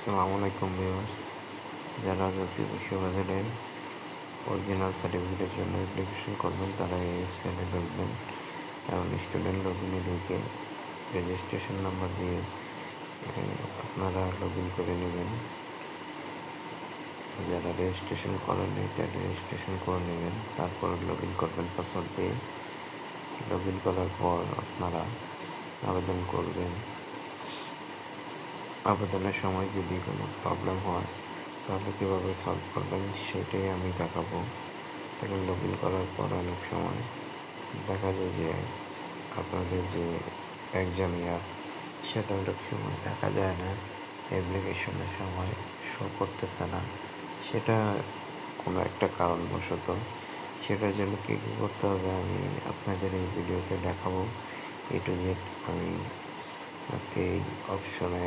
আসসালামু আলাইকুম ভিউয়ার্স। যারা জাতীয় বিশ্ববিদ্যালয়ের অরিজিনাল সার্টিফিকেটের জন্য অ্যাপ্লিকেশন করবেন, তারা এই ওয়েবসাইটে ঢুকবেন এবং স্টুডেন্ট লগ ইনে ঢুকে রেজিস্ট্রেশন নাম্বার দিয়ে আপনারা লগ ইন করে নেবেন। যারা রেজিস্ট্রেশন করেন করেননি তারা রেজিস্ট্রেশন করে নেবেন। তারপর লগ ইন করবেন পাসওয়ার্ড দিয়ে। লগ ইন করার পর আপনারা আবেদন করবেন। আবেদনের সময় যদি কোনো প্রবলেম হয়, তাহলে কীভাবে সলভ করবেন সেটাই আমি দেখাবো। দেখুন লগ ইন করার পর অনেক সময় দেখা যায় যে আপনাদের যে এক্সাম ইয়ার সেটা অনেক সময় দেখা যায় না অ্যাপ্লিকেশনের সময় শো করতেছে না। সেটা কোনো একটা কারণবশত, সেটার জন্য কী কী করতে হবে আমি আপনাদের এই ভিডিওতে দেখাবো। এ টু জেড আমি আজকে এই অপশনে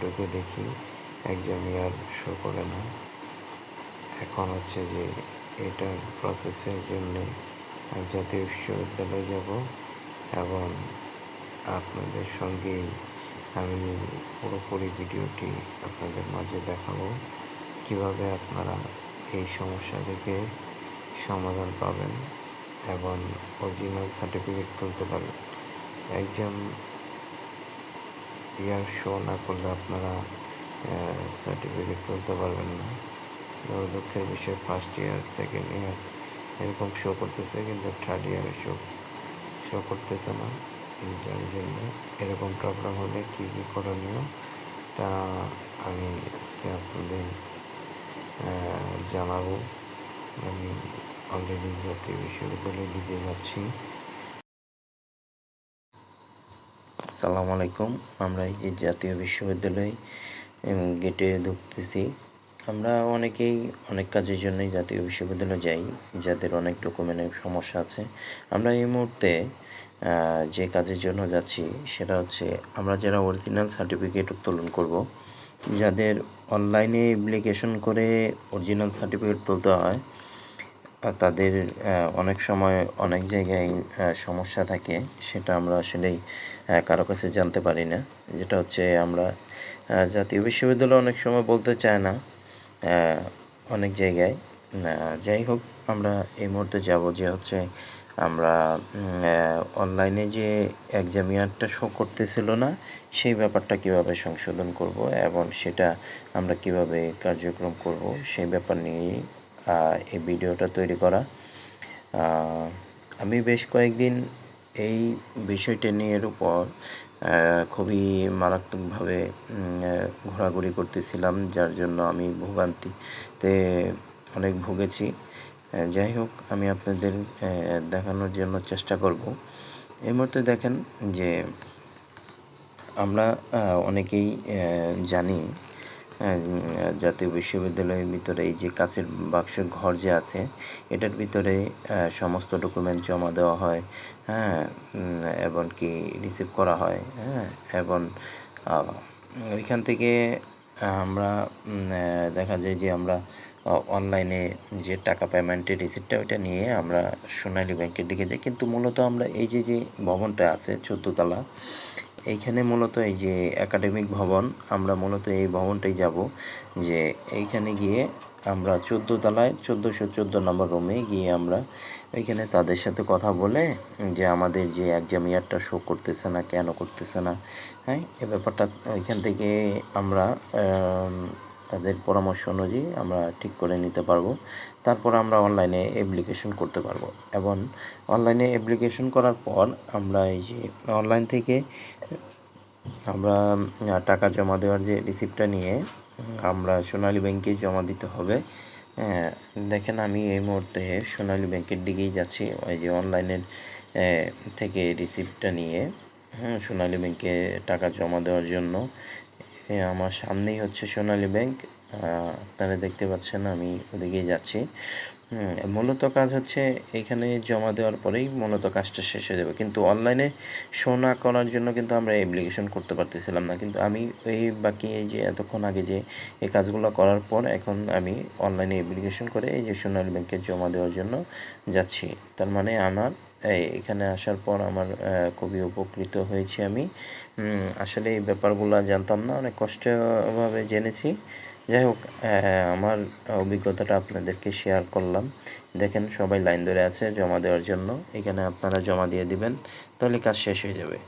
ঢুকে দেখি এক্সাম ইয়ার শো করে না। এখন হচ্ছে যে এটার প্রসেসের জন্য আমি জাতীয় বিশ্ববিদ্যালয়ে যাব এবং আপনাদের সঙ্গেই আমি পুরোপুরি ভিডিওটি আপনাদের মাঝে দেখাবো। কীভাবে আপনারা এই সমস্যা থেকে সমাধান পাবেন এবং অরিজিনাল সার্টিফিকেট তুলতে পারবেন। এক্সাম ইয়ার শো না করলে আপনারা সার্টিফিকেট তুলতে পারবেন না। দুঃখের বিষয় ফার্স্ট ইয়ার সেকেন্ড ইয়ার এরকম শো করতেছে, কিন্তু থার্ড ইয়ারে শো শো করতেছে না। যার জন্য এরকম প্রবলেম হলে কী কী করণীয়, তা আমি আজকে আপনাদের জানাব। আমি অলরেডি জাতীয় বিশ্ববিদ্যালয়ের দিকে যাচ্ছি। সালাম আলাইকুম। আমরা এই যে জাতীয় বিশ্ববিদ্যালয় গেটে ঢুকতেছি। আমরা অনেকেই অনেক কাজের জন্যই জাতীয় বিশ্ববিদ্যালয়ে যাই, যাদের অনেক ডকুমেন্টের সমস্যা আছে। আমরা এই মুহূর্তে যে কাজের জন্য যাচ্ছি সেটা হচ্ছে আমরা যারা অরিজিনাল সার্টিফিকেট উত্তোলন করব, যাদের অনলাইনে অ্যাপ্লিকেশন করে অরিজিনাল সার্টিফিকেট তুলতে হয় তাদের অনেক সময় অনেক জায়গায় সমস্যা থাকে, সেটা আমরা আসলেই কারও কাছে জানতে পারি না। যেটা হচ্ছে আমরা জাতীয় বিশ্ববিদ্যালয় অনেক সময় বলতে চায় না অনেক জায়গায়। যাই হোক, আমরা এই মুহূর্তে যাব যে হচ্ছে আমরা অনলাইনে যে এক্সাম ইয়ারটা শো করতেছিল না, সেই ব্যাপারটা কীভাবে সংশোধন করব এবং সেটা আমরা কীভাবে কার্যক্রম করব, সেই ব্যাপার নিয়েই এই ভিডিওটা তৈরি করা। আমি বেশ কয়েকদিন এই বিষয়টা নিয়ে এর উপর খুবই মারাত্মকভাবে ঘোরাঘুরি করতেছিলাম, যার জন্য আমি ভোগান্তিতে অনেক ভুগেছি। যাই হোক, আমি আপনাদের দেখানোর জন্য চেষ্টা করব। এই মুহূর্তে দেখেন যে আমরা অনেকেই জানি জাতীয় বিশ্ববিদ্যালয়ের ভিতরে এই যে কাছের বাক্সের ঘর যে আছে, এটার ভিতরে সমস্ত ডকুমেন্ট জমা দেওয়া হয় হ্যাঁ এবং কি রিসিভ করা হয় হ্যাঁ এবং ওইখান থেকে আমরা দেখা যায় যে আমরা অনলাইনে যে টাকা পেমেন্টের রিসিপ্টটা ওইটা নিয়ে আমরা সোনালী ব্যাংকের দিকে যাই। কিন্তু মূলত আমরা এই যে যে ভবনটা আছে চোদ্দোতলা এইখানে মূলত এই যে একাডেমিক ভবন আমরা মূলত এই ভবনটাই যাব। যে এইখানে গিয়ে আমরা চোদ্দ তলায় চোদ্দোশো চোদ্দ নম্বর রুমে গিয়ে আমরা ওইখানে তাদের সাথে কথা বলে যে আমাদের যে এক্সাম ইয়ারটা শো করতেছে না কেন করতেছে না হ্যাঁ? এ ব্যাপারটা ওইখান থেকে আমরা আম, তাদের পরামর্শ অনুযায়ী আমরা ঠিক করে নিতে পারব। তারপর আমরা অনলাইনে অ্যাপ্লিকেশন করতে পারব এবং অনলাইনে অ্যাপ্লিকেশন করার পর আমরা এই যে অনলাইন থেকে আমরা টাকা জমা দেওয়ার যে রিসিপ্টটা নিয়ে আমরা সোনালী ব্যাংকে জমা দিতে হবে। হ্যাঁ, দেখেন আমি এই মুহূর্তে সোনালী ব্যাংকের দিকেই যাচ্ছি। ওই যে অনলাইনের থেকে রিসিপ্টটা নিয়ে হ্যাঁ সোনালী ব্যাংকে টাকা জমা দেওয়ার জন্য এ, আমার সামনেই হচ্ছে সোনালী ব্যাংক। আপনারা দেখতে পাচ্ছেন আমি ওদিকেই যাচ্ছি। হুম, মূলত কাজ হচ্ছে এখানে জমা দেওয়ার পরেই মূলত কাজটা শেষ হয়ে যাবে। কিন্তু অনলাইনে শো না করার জন্য কিন্তু আমরা অ্যাপ্লিকেশন করতে পারতেছিলাম না। কিন্তু আমি এই বাকি এই যে এতক্ষণ আগে যে এই কাজগুলো করার পর এখন আমি অনলাইনে অ্যাপ্লিকেশন করে এই যে সোনালী ব্যাংকে জমা দেওয়ার জন্য যাচ্ছি। তার মানে আমার এখানে আসার পর আমার খুবই উপকৃত হয়েছি আমি। আসলে এই ব্যাপারগুলো জানতাম না অনেক কষ্টভাবে জেনেছি। যাই হোক আমার অভিজ্ঞতাটা আপনাদেরকে শেয়ার করলাম। দেখেন সবাই লাইন ধরে আছে জমা দেওয়ার জন্য। এখানে আপনারা জমা দিয়ে দিবেন, তাহলে কাজ শেষ হয়ে যাবে।